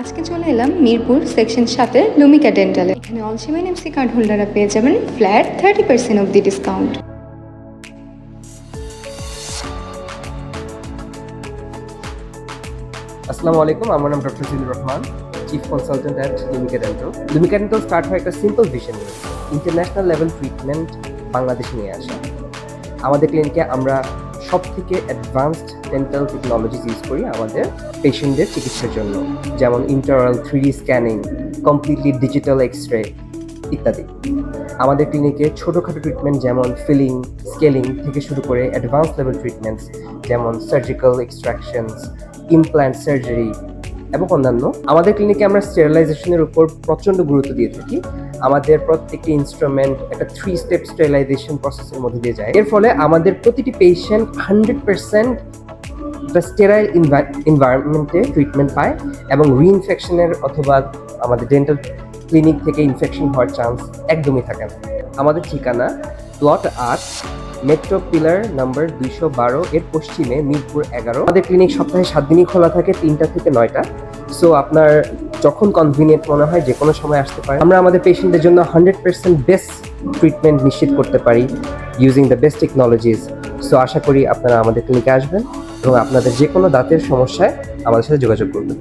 আজকে চলে এলাম মিরপুর সেকশন সাতের লুমিকা ডেন্টালে। এখানে all seven M C card হোল্ডাররা পেয়ে যাবেন flat thirty percent off the discount আসসালামু আলাইকুম, আমার নাম doctor Zillur Rahman chief consultant at Lumika dental. Lumika dental start হয় একটা simple vision international level treatment বাংলাদেশে নিয়ে আসা। আমাদের ক্লিনিকে আমরা সব থেকে অ্যাডভান্সড ডেন্টাল টেকনোলজিস ইউজ করি আমাদের পেশেন্টদের চিকিৎসার জন্য। যেমন intraoral three scanning completely digital X ray ইত্যাদি। আমাদের ক্লিনিকে ছোটোখাটো ট্রিটমেন্ট যেমন ফিলিং স্কেলিং থেকে শুরু করে অ্যাডভান্স লেভেল ট্রিটমেন্টস যেমন সার্জিক্যাল এক্সট্রাকশনস ইমপ্ল্যান্ট সার্জারি এবং অন্যান্য। আমাদের ক্লিনিকে আমরা স্টেরিলাইজেশনের উপর প্রচণ্ড গুরুত্ব দিয়ে থাকি। আমাদের প্রত্যেকটি ইনস্ট্রুমেন্ট একটা থ্রি স্টেপ স্টেরিলাইজেশন প্রসেসের মধ্যে দিয়ে যায়। এর ফলে আমাদের প্রতিটি পেশেন্ট হান্ড্রেড পার্সেন্ট স্টেরাইল এনভায়রনমেন্টে ট্রিটমেন্ট পায় এবং রিইনফেকশনের অথবা আমাদের ডেন্টাল ক্লিনিক থেকে ইনফেকশন হওয়ার চান্স একদমই থাকে না। আমাদের ঠিকানা প্লট আট মেট্রো পিলার নাম্বার দুইশো বারো এর পশ্চিমে মিরপুর এগারো। আমাদের ক্লিনিক সপ্তাহে সাত দিনই খোলা থাকে, তিনটা থেকে নয়টা। সো আপনার যখন কনভিনিয়েন্ট মনে হয় যে কোনো সময় আসতে পারে আমরা আমাদের পেশেন্টদের জন্য হান্ড্রেড পার্সেন্ট বেস্ট ট্রিটমেন্ট নিশ্চিত করতে পারি using the best technologies so আশা করি আপনারা আমাদের ক্লিনিকে আসবেন এবং আপনাদের যে কোনো দাঁতের সমস্যায় আমাদের সাথে যোগাযোগ করবেন।